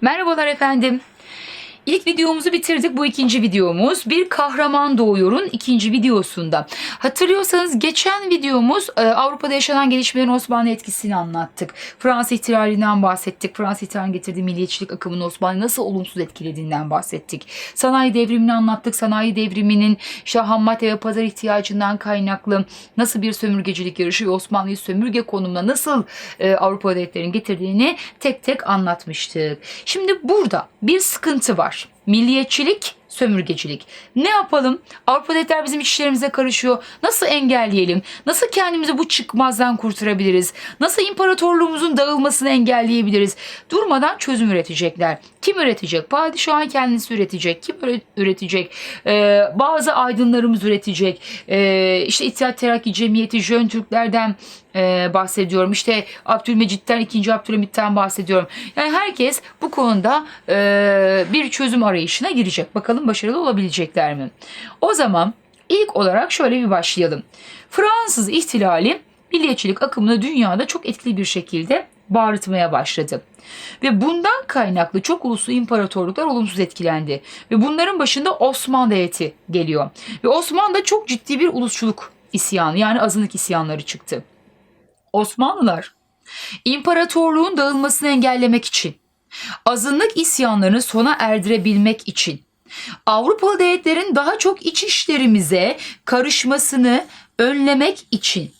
Merhabalar efendim. İlk videomuzu bitirdik. Bu ikinci videomuz. Bir kahraman doğuyorun ikinci videosunda. Hatırlıyorsanız geçen videomuz e, Avrupa'da yaşanan gelişmelerin Osmanlı etkisini anlattık. Fransız ihtilalinden bahsettik. Fransız ihtilalinin getirdiği milliyetçilik akımını Osmanlı nasıl olumsuz etkilediğinden bahsettik. Sanayi devrimini anlattık. Sanayi devriminin işte ham madde ve pazar ihtiyacından kaynaklı nasıl bir sömürgecilik yarışı ve Osmanlı'yı sömürge konumuna nasıl e, Avrupa devletlerinin getirdiğini tek tek anlatmıştık. Şimdi burada bir sıkıntı var. Milliyetçilik, sömürgecilik. Ne yapalım? Avrupa devletler bizim işlerimize karışıyor. Nasıl engelleyelim? Nasıl kendimizi bu çıkmazdan kurtarabiliriz? Nasıl imparatorluğumuzun dağılmasını engelleyebiliriz? Durmadan çözüm üretecekler. Kim üretecek? Padişahın kendisi üretecek. Kim üre- üretecek? Ee, bazı aydınlarımız üretecek. Ee, işte İttihat Terakki Cemiyeti, Jön Türklerden e, bahsediyorum. İşte Abdülmecit'ten, 2. Abdülhamit'ten bahsediyorum. Yani herkes bu konuda e, bir çözüm arayışına girecek. Bakalım başarılı olabilecekler mi? O zaman ilk olarak şöyle bir başlayalım. Fransız ihtilali milliyetçilik akımını dünyada çok etkili bir şekilde bağrıtmaya başladı. Ve bundan kaynaklı çok uluslu imparatorluklar olumsuz etkilendi. Ve bunların başında Osmanlı Devleti geliyor. Ve Osmanlı'da çok ciddi bir ulusçuluk isyanı yani azınlık isyanları çıktı. Osmanlılar imparatorluğun dağılmasını engellemek için, azınlık isyanlarını sona erdirebilmek için, Avrupalı devletlerin daha çok iç işlerimize karışmasını önlemek için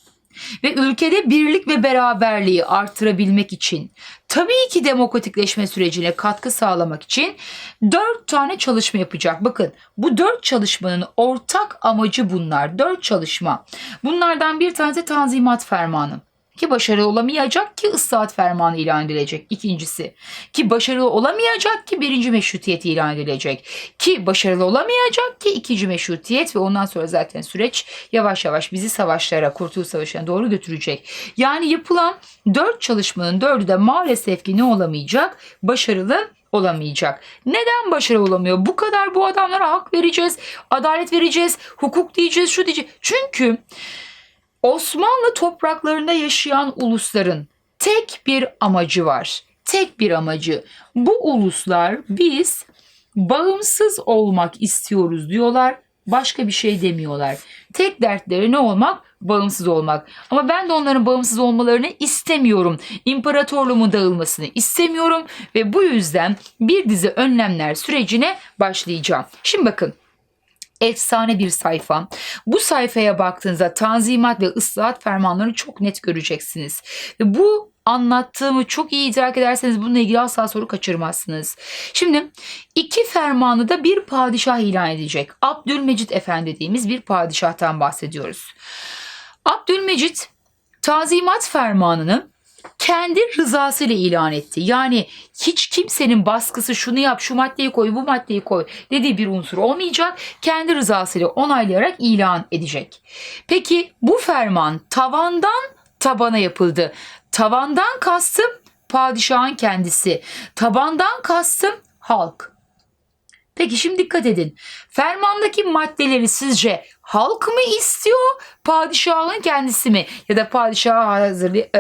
ve ülkede birlik ve beraberliği artırabilmek için, tabii ki demokratikleşme sürecine katkı sağlamak için dört tane çalışma yapacak. Bakın bu dört çalışmanın ortak amacı bunlar. Dört çalışma. Bunlardan bir tanesi Tanzimat Fermanı ki başarılı olamayacak ki ıslahat fermanı ilan edilecek. İkincisi ki başarılı olamayacak ki birinci meşrutiyet ilan edilecek. Ki başarılı olamayacak ki ikinci meşrutiyet ve ondan sonra zaten süreç yavaş yavaş bizi savaşlara, Kurtuluş Savaşı'na doğru götürecek. Yani yapılan dört çalışmanın dördü de maalesef ki ne olamayacak? Başarılı olamayacak. Neden başarılı olamıyor? Bu kadar bu adamlara hak vereceğiz, adalet vereceğiz, hukuk diyeceğiz, şu diyeceğiz. Çünkü Osmanlı topraklarında yaşayan ulusların tek bir amacı var. Tek bir amacı. Bu uluslar biz bağımsız olmak istiyoruz diyorlar. Başka bir şey demiyorlar. Tek dertleri ne olmak? Bağımsız olmak. Ama ben de onların bağımsız olmalarını istemiyorum. İmparatorluğumun dağılmasını istemiyorum ve bu yüzden bir dizi önlemler sürecine başlayacağım. Şimdi bakın efsane bir sayfa. Bu sayfaya baktığınızda tanzimat ve ıslahat fermanlarını çok net göreceksiniz. Ve bu anlattığımı çok iyi idrak ederseniz bununla ilgili asla soru kaçırmazsınız. Şimdi iki fermanı da bir padişah ilan edecek. Abdülmecit Efendi dediğimiz bir padişahtan bahsediyoruz. Abdülmecit Tanzimat fermanını kendi rızasıyla ilan etti. Yani hiç kimsenin baskısı şunu yap, şu maddeyi koy, bu maddeyi koy dediği bir unsur olmayacak. Kendi rızasıyla onaylayarak ilan edecek. Peki bu ferman tavandan tabana yapıldı. Tavandan kastım padişahın kendisi. Tabandan kastım halk. Peki şimdi dikkat edin. Fermandaki maddeleri sizce halk mı istiyor, padişahın kendisi mi? Ya da padişaha hazırlay- e,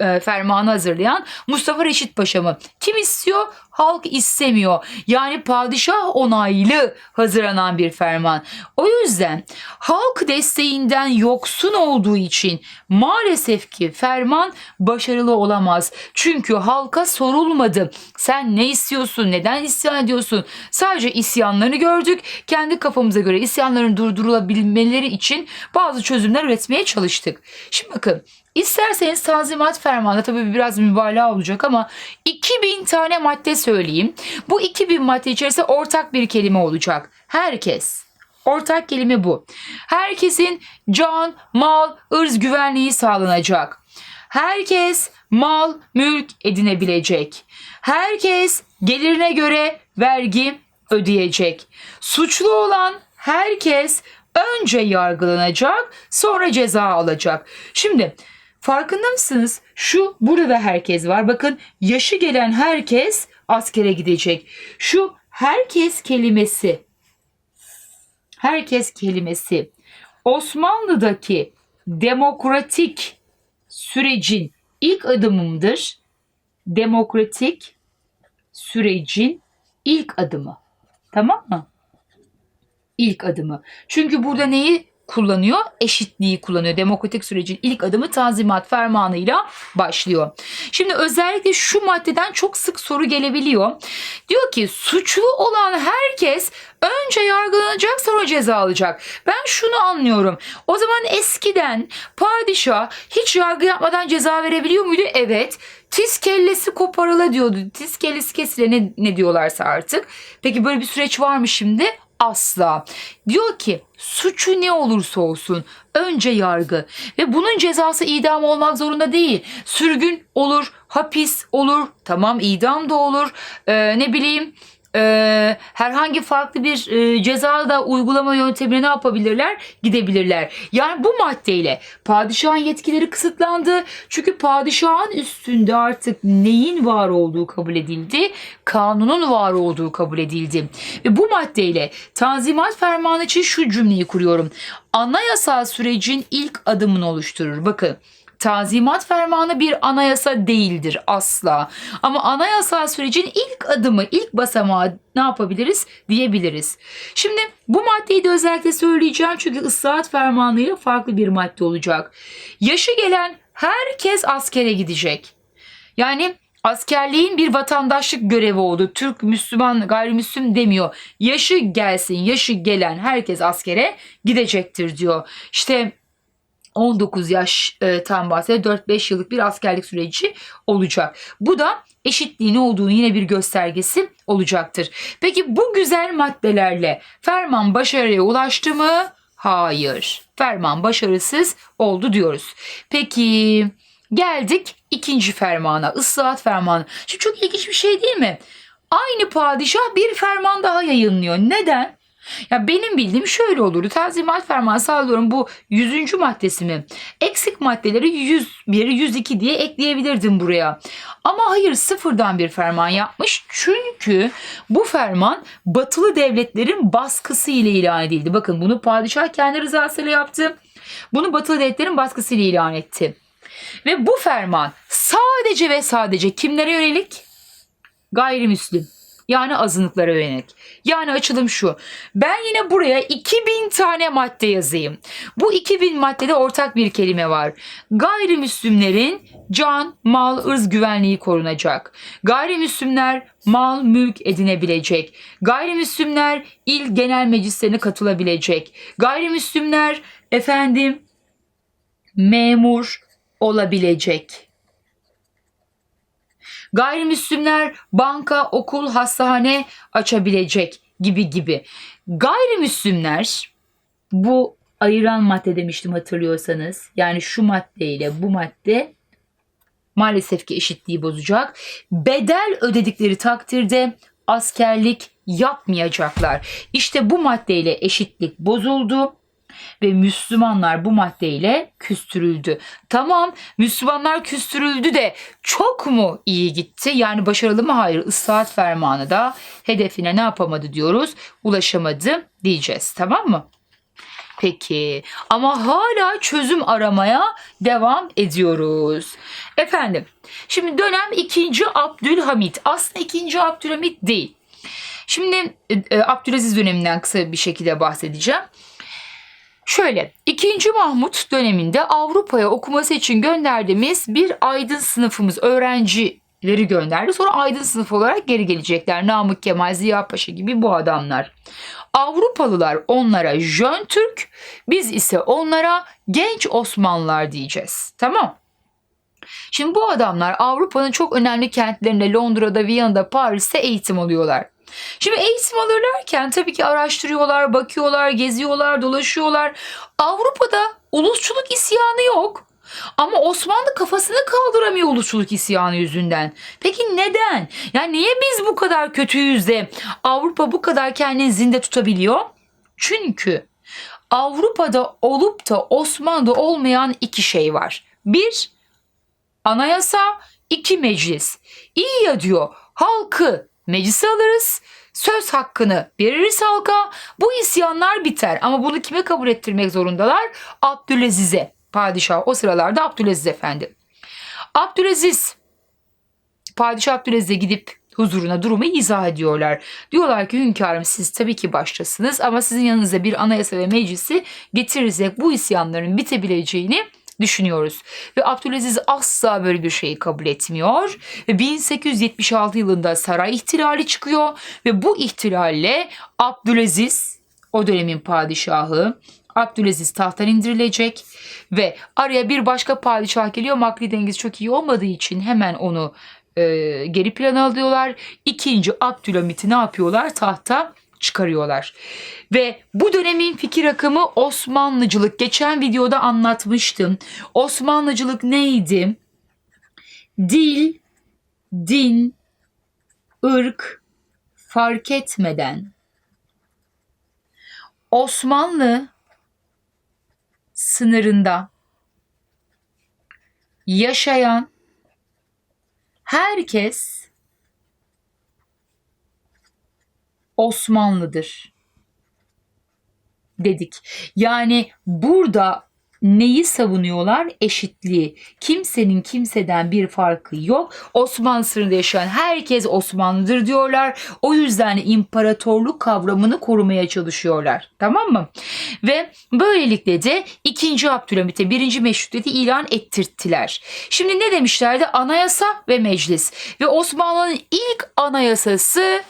e, e, fermanı hazırlayan Mustafa Reşit Paşa mı? Kim istiyor? Halk istemiyor. Yani padişah onaylı hazırlanan bir ferman. O yüzden halk desteğinden yoksun olduğu için maalesef ki ferman başarılı olamaz. Çünkü halka sorulmadı. Sen ne istiyorsun? Neden isyan ediyorsun? Sadece isyanlarını gördük. Kendi kafamıza göre isyanların durdurulabilmeleri için bazı çözümler üretmeye çalıştık. Şimdi bakın İsterseniz tanzimat fermanı tabii biraz mübalağa olacak ama 2000 tane madde söyleyeyim. Bu 2000 madde içerisinde ortak bir kelime olacak. Herkes. Ortak kelime bu. Herkesin can, mal, ırz güvenliği sağlanacak. Herkes mal, mülk edinebilecek. Herkes gelirine göre vergi ödeyecek. Suçlu olan herkes önce yargılanacak, sonra ceza alacak. Şimdi farkında mısınız? Şu burada da herkes var. Bakın yaşı gelen herkes askere gidecek. Şu herkes kelimesi herkes kelimesi Osmanlı'daki demokratik sürecin ilk adımımdır. Demokratik sürecin ilk adımı. Tamam mı? İlk adımı. Çünkü burada neyi kullanıyor? Eşitliği kullanıyor. Demokratik sürecin ilk adımı Tanzimat Fermanı'yla başlıyor. Şimdi özellikle şu maddeden çok sık soru gelebiliyor. Diyor ki suçlu olan herkes önce yargılanacak sonra ceza alacak. Ben şunu anlıyorum. O zaman eskiden padişah hiç yargı yapmadan ceza verebiliyor muydu? Evet. Tiz kellesi koparıla diyordu. Tiz kellesi kesile ne, ne diyorlarsa artık. Peki böyle bir süreç var mı şimdi? Asla. Diyor ki suçu ne olursa olsun önce yargı ve bunun cezası idam olmak zorunda değil. Sürgün olur, hapis olur, tamam idam da olur. Ee, ne bileyim e, herhangi farklı bir e, ceza da uygulama yöntemine ne yapabilirler? Gidebilirler. Yani bu maddeyle padişahın yetkileri kısıtlandı. Çünkü padişahın üstünde artık neyin var olduğu kabul edildi? Kanunun var olduğu kabul edildi. Ve bu maddeyle Tanzimat Fermanı için şu cümleyi kuruyorum. Anayasal sürecin ilk adımını oluşturur. Bakın Tanzimat fermanı bir anayasa değildir asla. Ama anayasal sürecin ilk adımı, ilk basamağı ne yapabiliriz diyebiliriz. Şimdi bu maddeyi de özellikle söyleyeceğim çünkü ıslahat fermanıyla farklı bir madde olacak. Yaşı gelen herkes askere gidecek. Yani askerliğin bir vatandaşlık görevi oldu. Türk, Müslüman, gayrimüslim demiyor. Yaşı gelsin, yaşı gelen herkes askere gidecektir diyor. İşte 19 yaş e, bahsediyor. 4-5 yıllık bir askerlik süreci olacak. Bu da eşitliğin olduğunu yine bir göstergesi olacaktır. Peki bu güzel maddelerle ferman başarıya ulaştı mı? Hayır. Ferman başarısız oldu diyoruz. Peki geldik ikinci fermana, ıslahat fermanı. Şimdi çok ilginç bir şey değil mi? Aynı padişah bir ferman daha yayınlıyor. Neden? Ya benim bildiğim şöyle olurdu. Tanzimat fermanı sağlıyorum bu 100. maddesi mi? Eksik maddeleri 101, 102 diye ekleyebilirdim buraya. Ama hayır sıfırdan bir ferman yapmış. Çünkü bu ferman batılı devletlerin baskısı ile ilan edildi. Bakın bunu padişah kendi rızasıyla yaptı. Bunu batılı devletlerin baskısıyla ilan etti. Ve bu ferman sadece ve sadece kimlere yönelik? Gayrimüslim. Yani azınlıklara yönelik. Yani açılım şu. Ben yine buraya 2000 tane madde yazayım. Bu 2000 maddede ortak bir kelime var. Gayrimüslimlerin can, mal, ırz güvenliği korunacak. Gayrimüslimler mal, mülk edinebilecek. Gayrimüslimler il genel meclislerine katılabilecek. Gayrimüslimler efendim memur olabilecek. Gayrimüslimler banka, okul, hastane açabilecek gibi gibi. Gayrimüslimler bu ayıran madde demiştim hatırlıyorsanız. Yani şu maddeyle bu madde maalesef ki eşitliği bozacak. Bedel ödedikleri takdirde askerlik yapmayacaklar. İşte bu maddeyle eşitlik bozuldu ve Müslümanlar bu maddeyle küstürüldü. Tamam Müslümanlar küstürüldü de çok mu iyi gitti? Yani başarılı mı? Hayır. Islahat fermanı da hedefine ne yapamadı diyoruz? Ulaşamadı diyeceğiz. Tamam mı? Peki ama hala çözüm aramaya devam ediyoruz. Efendim şimdi dönem 2. Abdülhamit. Aslında 2. Abdülhamit değil. Şimdi e, Abdülaziz döneminden kısa bir şekilde bahsedeceğim. Şöyle 2. Mahmut döneminde Avrupa'ya okuması için gönderdiğimiz bir aydın sınıfımız öğrencileri gönderdi. Sonra aydın sınıf olarak geri gelecekler. Namık Kemal, Ziya Paşa gibi bu adamlar. Avrupalılar onlara Jön Türk, biz ise onlara genç Osmanlılar diyeceğiz. Tamam. Şimdi bu adamlar Avrupa'nın çok önemli kentlerinde Londra'da, Viyana'da, Paris'te eğitim alıyorlar. Şimdi eğitim alırlarken tabii ki araştırıyorlar, bakıyorlar, geziyorlar, dolaşıyorlar. Avrupa'da ulusçuluk isyanı yok. Ama Osmanlı kafasını kaldıramıyor ulusçuluk isyanı yüzünden. Peki neden? Yani niye biz bu kadar kötüyüz de Avrupa bu kadar kendini zinde tutabiliyor? Çünkü Avrupa'da olup da Osmanlı'da olmayan iki şey var. Bir, anayasa, iki meclis. İyi ya diyor halkı meclise alırız. Söz hakkını veririz halka. Bu isyanlar biter. Ama bunu kime kabul ettirmek zorundalar? Abdülaziz'e. Padişah o sıralarda Abdülaziz Efendi. Abdülaziz Padişah Abdülaziz'e gidip huzuruna durumu izah ediyorlar. Diyorlar ki hünkârım siz tabii ki baştasınız ama sizin yanınıza bir anayasa ve meclisi getirirsek bu isyanların bitebileceğini düşünüyoruz. Ve Abdülaziz asla böyle bir şeyi kabul etmiyor. Ve 1876 yılında saray ihtilali çıkıyor ve bu ihtilalle Abdülaziz o dönemin padişahı Abdülaziz tahttan indirilecek ve araya bir başka padişah geliyor. Makli dengesi çok iyi olmadığı için hemen onu e, geri plana alıyorlar. İkinci Abdülhamit'i ne yapıyorlar? Tahta çıkarıyorlar. Ve bu dönemin fikir akımı Osmanlıcılık. Geçen videoda anlatmıştım. Osmanlıcılık neydi? Dil, din, ırk fark etmeden Osmanlı sınırında yaşayan herkes Osmanlıdır dedik. Yani burada neyi savunuyorlar? Eşitliği. Kimsenin kimseden bir farkı yok. Osmanlı sınırında yaşayan herkes Osmanlıdır diyorlar. O yüzden imparatorluk kavramını korumaya çalışıyorlar. Tamam mı? Ve böylelikle de 2. Abdülhamit'e 1. meşrutiyeti ilan ettirttiler. Şimdi ne demişlerdi? Anayasa ve meclis. Ve Osmanlı'nın ilk anayasası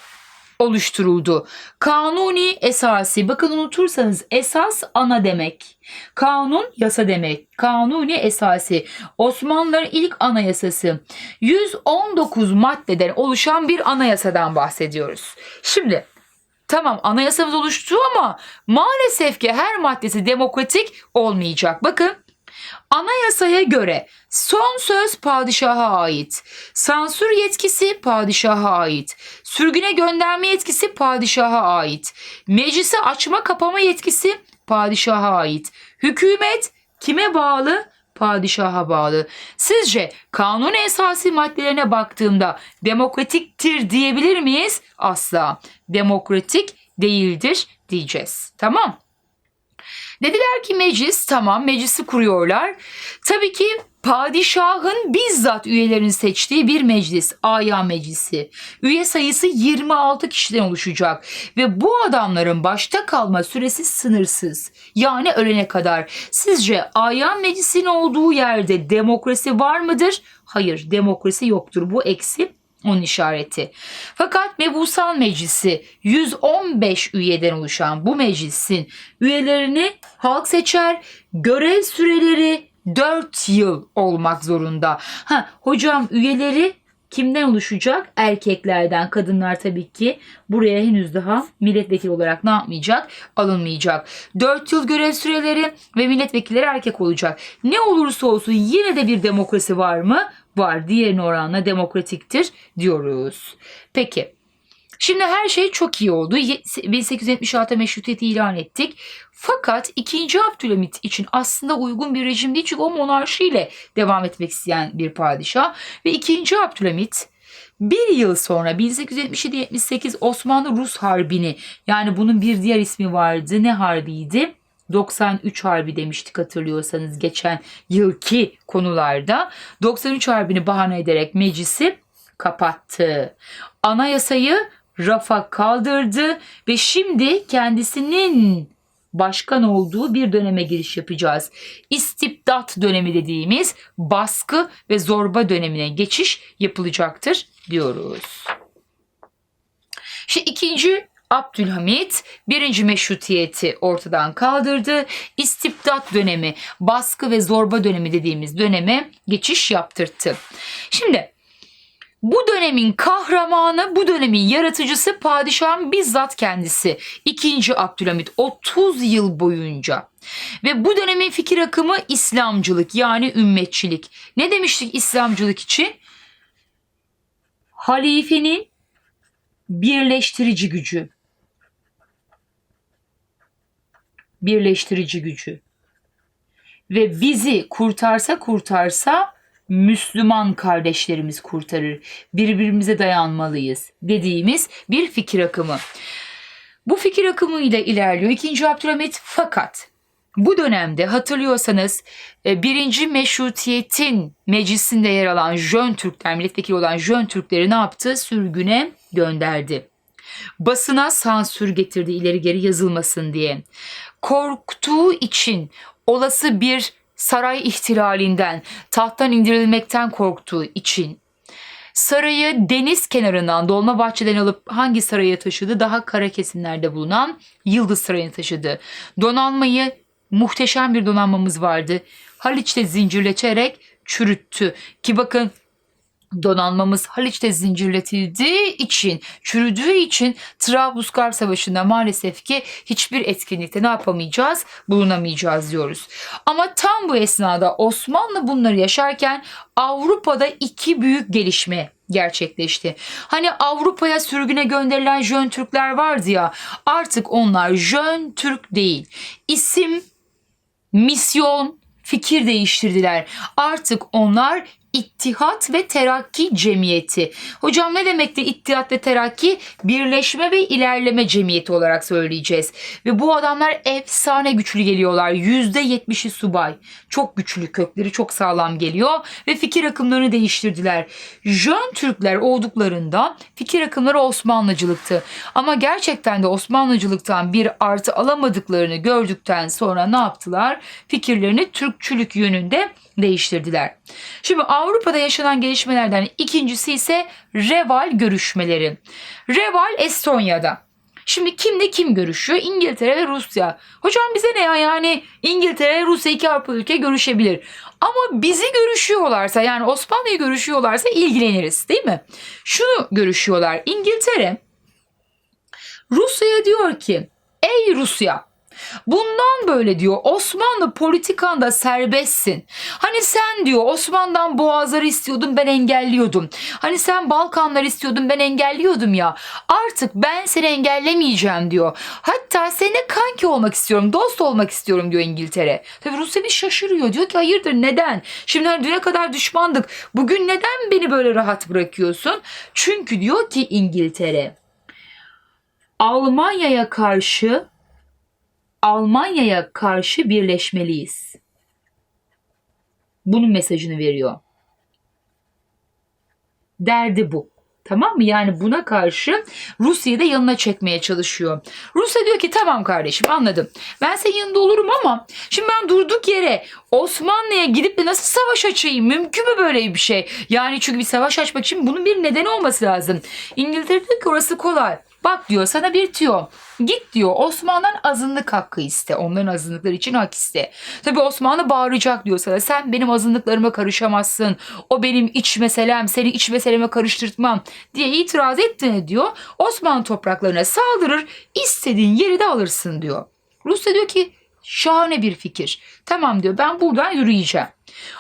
oluşturuldu. Kanuni esası. Bakın unutursanız esas ana demek. Kanun yasa demek. Kanuni esası. Osmanlıların ilk anayasası. 119 maddeden oluşan bir anayasadan bahsediyoruz. Şimdi Tamam anayasamız oluştu ama maalesef ki her maddesi demokratik olmayacak. Bakın Anayasaya göre son söz padişaha ait. Sansür yetkisi padişaha ait. Sürgüne gönderme yetkisi padişaha ait. Meclisi açma kapama yetkisi padişaha ait. Hükümet kime bağlı? Padişaha bağlı. Sizce kanun esası maddelerine baktığımda demokratiktir diyebilir miyiz? Asla. Demokratik değildir diyeceğiz. Tamam. Dediler ki meclis tamam meclisi kuruyorlar. Tabii ki padişahın bizzat üyelerini seçtiği bir meclis, Aya Meclisi. Üye sayısı 26 kişiden oluşacak ve bu adamların başta kalma süresi sınırsız. Yani ölene kadar. Sizce Aya Meclisi'nin olduğu yerde demokrasi var mıdır? Hayır, demokrasi yoktur. Bu eksi onun işareti. Fakat Mebusan Meclisi 115 üyeden oluşan bu meclisin üyelerini halk seçer. Görev süreleri 4 yıl olmak zorunda. Ha hocam üyeleri kimden oluşacak? Erkeklerden, kadınlar tabii ki buraya henüz daha milletvekili olarak ne yapmayacak? Alınmayacak. 4 yıl görev süreleri ve milletvekilleri erkek olacak. Ne olursa olsun yine de bir demokrasi var mı? Var. Diğerine oranla demokratiktir diyoruz. Peki. Şimdi her şey çok iyi oldu. 1876'da meşrutiyeti ilan ettik. Fakat 2. Abdülhamit için aslında uygun bir rejim değil çünkü o monarşiyle devam etmek isteyen bir padişah. Ve 2. Abdülhamit bir yıl sonra 1877-78 Osmanlı-Rus Harbi'ni yani bunun bir diğer ismi vardı. Ne harbiydi? 93 Harbi demiştik hatırlıyorsanız geçen yılki konularda. 93 Harbi'ni bahane ederek meclisi kapattı. Anayasayı rafa kaldırdı ve şimdi kendisinin başkan olduğu bir döneme giriş yapacağız. İstibdat dönemi dediğimiz baskı ve zorba dönemine geçiş yapılacaktır diyoruz. Şimdi ikinci Abdülhamit birinci meşrutiyeti ortadan kaldırdı. İstibdat dönemi, baskı ve zorba dönemi dediğimiz döneme geçiş yaptırttı. Şimdi bu dönemin kahramanı, bu dönemin yaratıcısı padişahın bizzat kendisi. 2. Abdülhamit 30 yıl boyunca. Ve bu dönemin fikir akımı İslamcılık yani ümmetçilik. Ne demiştik İslamcılık için? Halifenin birleştirici gücü. Birleştirici gücü. Ve bizi kurtarsa kurtarsa Müslüman kardeşlerimiz kurtarır. Birbirimize dayanmalıyız dediğimiz bir fikir akımı. Bu fikir akımı ile ilerliyor 2. Abdülhamit fakat bu dönemde hatırlıyorsanız e, birinci meşrutiyetin meclisinde yer alan Jön Türkler, milletvekili olan Jön Türkleri ne yaptı? Sürgüne gönderdi. Basına sansür getirdi ileri geri yazılmasın diye. Korktuğu için olası bir saray ihtilalinden, tahttan indirilmekten korktuğu için sarayı deniz kenarından Dolmabahçe'den alıp hangi saraya taşıdı? Daha kara kesimlerde bulunan Yıldız Sarayı'na taşıdı. Donanmayı muhteşem bir donanmamız vardı. Haliç'te zincirleterek çürüttü. Ki bakın donanmamız Haliç'te zincirletildiği için, çürüdüğü için Trablusgarp Savaşı'nda maalesef ki hiçbir etkinlikte ne yapamayacağız? Bulunamayacağız diyoruz. Ama tam bu esnada Osmanlı bunları yaşarken Avrupa'da iki büyük gelişme gerçekleşti. Hani Avrupa'ya sürgüne gönderilen Jön Türkler vardı ya artık onlar Jön Türk değil. İsim, misyon, fikir değiştirdiler. Artık onlar İttihat ve Terakki Cemiyeti. Hocam ne demekti İttihat ve Terakki? Birleşme ve ilerleme cemiyeti olarak söyleyeceğiz. Ve bu adamlar efsane güçlü geliyorlar. %70'i subay. Çok güçlü kökleri çok sağlam geliyor ve fikir akımlarını değiştirdiler. Jön Türkler olduklarında fikir akımları Osmanlıcılıktı. Ama gerçekten de Osmanlıcılıktan bir artı alamadıklarını gördükten sonra ne yaptılar? Fikirlerini Türkçülük yönünde değiştirdiler. Şimdi Avrupa'da yaşanan gelişmelerden ikincisi ise Reval görüşmeleri. Reval Estonya'da. Şimdi kimle kim görüşüyor? İngiltere ve Rusya. Hocam bize ne ya yani İngiltere, Rusya iki Avrupa ülke görüşebilir. Ama bizi görüşüyorlarsa yani Osmanlı'yı görüşüyorlarsa ilgileniriz değil mi? Şunu görüşüyorlar. İngiltere Rusya'ya diyor ki ey Rusya Bundan böyle diyor Osmanlı politikanda serbestsin. Hani sen diyor Osman'dan boğazları istiyordun ben engelliyordum. Hani sen Balkanlar istiyordun ben engelliyordum ya. Artık ben seni engellemeyeceğim diyor. Hatta seninle kanki olmak istiyorum, dost olmak istiyorum diyor İngiltere. Tabii Rusya bir şaşırıyor. Diyor ki hayırdır neden? Şimdi hani düne kadar düşmandık. Bugün neden beni böyle rahat bırakıyorsun? Çünkü diyor ki İngiltere Almanya'ya karşı Almanya'ya karşı birleşmeliyiz. Bunun mesajını veriyor. Derdi bu. Tamam mı? Yani buna karşı Rusya'yı da yanına çekmeye çalışıyor. Rusya diyor ki tamam kardeşim anladım. Ben senin yanında olurum ama şimdi ben durduk yere Osmanlı'ya gidip de nasıl savaş açayım? Mümkün mü böyle bir şey? Yani çünkü bir savaş açmak için bunun bir nedeni olması lazım. İngiltere diyor ki orası kolay. Bak diyor sana bir tüyo. Git diyor Osmanlı'dan azınlık hakkı iste. Onların azınlıkları için hak iste. Tabi Osmanlı bağıracak diyor sana. Sen benim azınlıklarıma karışamazsın. O benim iç meselem. Seni iç meseleme karıştırtmam diye itiraz ettiğini diyor. Osmanlı topraklarına saldırır. istediğin yeri de alırsın diyor. Rusya diyor ki şahane bir fikir. Tamam diyor ben buradan yürüyeceğim.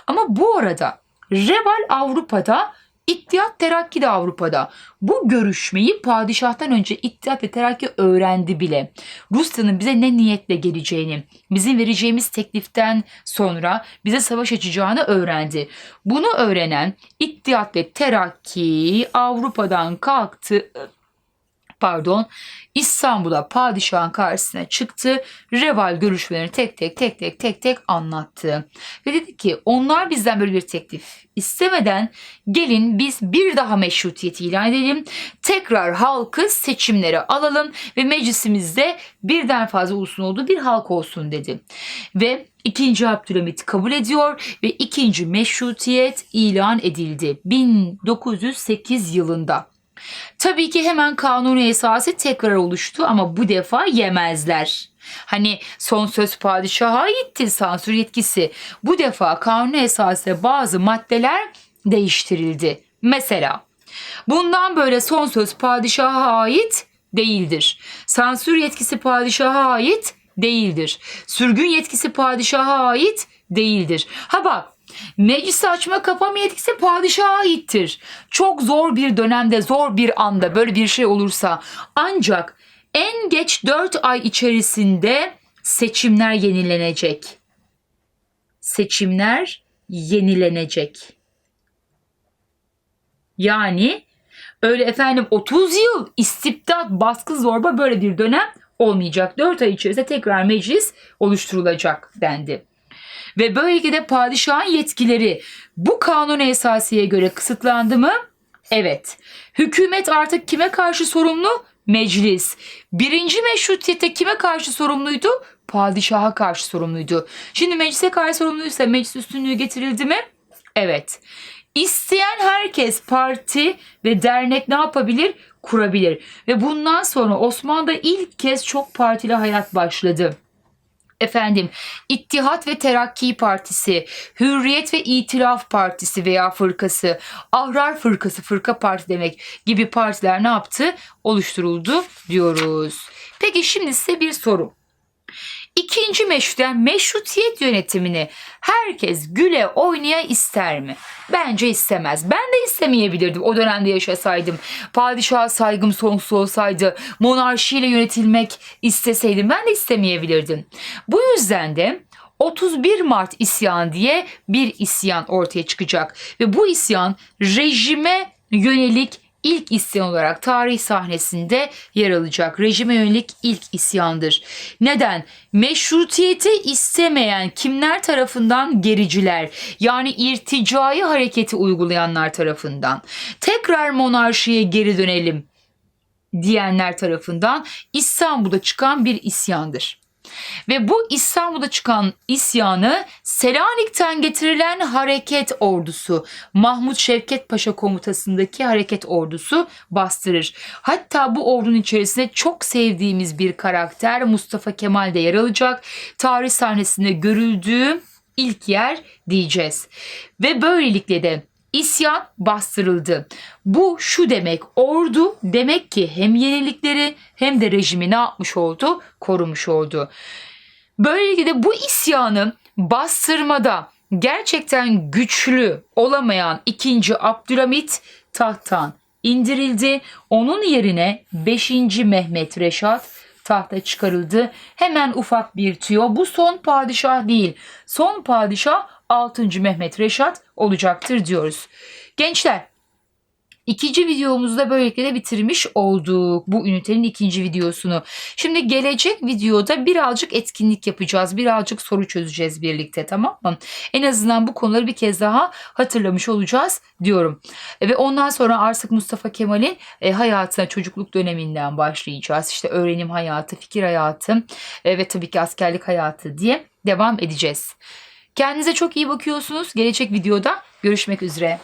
Ama bu arada Reval Avrupa'da İttihat Terakki de Avrupa'da. Bu görüşmeyi padişahtan önce İttihat ve Terakki öğrendi bile. Rusya'nın bize ne niyetle geleceğini, bizim vereceğimiz tekliften sonra bize savaş açacağını öğrendi. Bunu öğrenen İttihat ve Terakki Avrupa'dan kalktı pardon İstanbul'a padişahın karşısına çıktı. Reval görüşmelerini tek tek tek tek tek tek anlattı. Ve dedi ki onlar bizden böyle bir teklif istemeden gelin biz bir daha meşrutiyeti ilan edelim. Tekrar halkı seçimlere alalım ve meclisimizde birden fazla ulusun olduğu bir halk olsun dedi. Ve İkinci Abdülhamit kabul ediyor ve ikinci meşrutiyet ilan edildi 1908 yılında. Tabii ki hemen kanuni esası tekrar oluştu ama bu defa yemezler. Hani son söz padişaha aitti sansür yetkisi. Bu defa kanuni esası bazı maddeler değiştirildi. Mesela bundan böyle son söz padişaha ait değildir. Sansür yetkisi padişaha ait değildir. Sürgün yetkisi padişaha ait değildir. Ha bak Meclis açma kapama yetkisi padişaha aittir. Çok zor bir dönemde, zor bir anda böyle bir şey olursa ancak en geç 4 ay içerisinde seçimler yenilenecek. Seçimler yenilenecek. Yani öyle efendim 30 yıl istibdat, baskı, zorba böyle bir dönem olmayacak. 4 ay içerisinde tekrar meclis oluşturulacak dendi. Ve böylelikle padişahın yetkileri bu kanun esasiye göre kısıtlandı mı? Evet. Hükümet artık kime karşı sorumlu? Meclis. Birinci meşrutiyette kime karşı sorumluydu? Padişaha karşı sorumluydu. Şimdi meclise karşı sorumluysa meclis üstünlüğü getirildi mi? Evet. İsteyen herkes parti ve dernek ne yapabilir? Kurabilir. Ve bundan sonra Osmanlı'da ilk kez çok partili hayat başladı. Efendim, İttihat ve Terakki Partisi, Hürriyet ve İtilaf Partisi veya fırkası, Ahrar Fırkası, fırka parti demek gibi partiler ne yaptı? Oluşturuldu diyoruz. Peki şimdi size bir soru. İkinci meşrut yani meşrutiyet yönetimini herkes güle oynaya ister mi? Bence istemez. Ben de istemeyebilirdim o dönemde yaşasaydım. Padişaha saygım sonsuz olsaydı, monarşiyle yönetilmek isteseydim ben de istemeyebilirdim. Bu yüzden de 31 Mart isyan diye bir isyan ortaya çıkacak ve bu isyan rejime yönelik ilk isyan olarak tarih sahnesinde yer alacak. Rejime yönelik ilk isyandır. Neden? Meşrutiyeti istemeyen kimler tarafından? Gericiler. Yani irticai hareketi uygulayanlar tarafından. Tekrar monarşiye geri dönelim diyenler tarafından İstanbul'da çıkan bir isyandır. Ve bu İstanbul'da çıkan isyanı Selanik'ten getirilen hareket ordusu Mahmut Şevket Paşa komutasındaki hareket ordusu bastırır. Hatta bu ordunun içerisinde çok sevdiğimiz bir karakter Mustafa Kemal de yer alacak. Tarih sahnesinde görüldüğü ilk yer diyeceğiz. Ve böylelikle de İsyan bastırıldı. Bu şu demek ordu demek ki hem yenilikleri hem de rejimi ne yapmış oldu? Korumuş oldu. Böylelikle de bu isyanı bastırmada gerçekten güçlü olamayan 2. Abdülhamit tahttan indirildi. Onun yerine 5. Mehmet Reşat tahta çıkarıldı. Hemen ufak bir tüyo. Bu son padişah değil. Son padişah 6. Mehmet Reşat olacaktır diyoruz. Gençler İkinci videomuzu da böylelikle de bitirmiş olduk. Bu ünitenin ikinci videosunu. Şimdi gelecek videoda birazcık etkinlik yapacağız. Birazcık soru çözeceğiz birlikte tamam mı? En azından bu konuları bir kez daha hatırlamış olacağız diyorum. E, Ve ondan sonra artık Mustafa Kemal'in e, hayatına çocukluk döneminden başlayacağız. İşte öğrenim hayatı, fikir hayatı e, ve tabii ki askerlik hayatı diye devam edeceğiz. Kendinize çok iyi bakıyorsunuz. Gelecek videoda görüşmek üzere.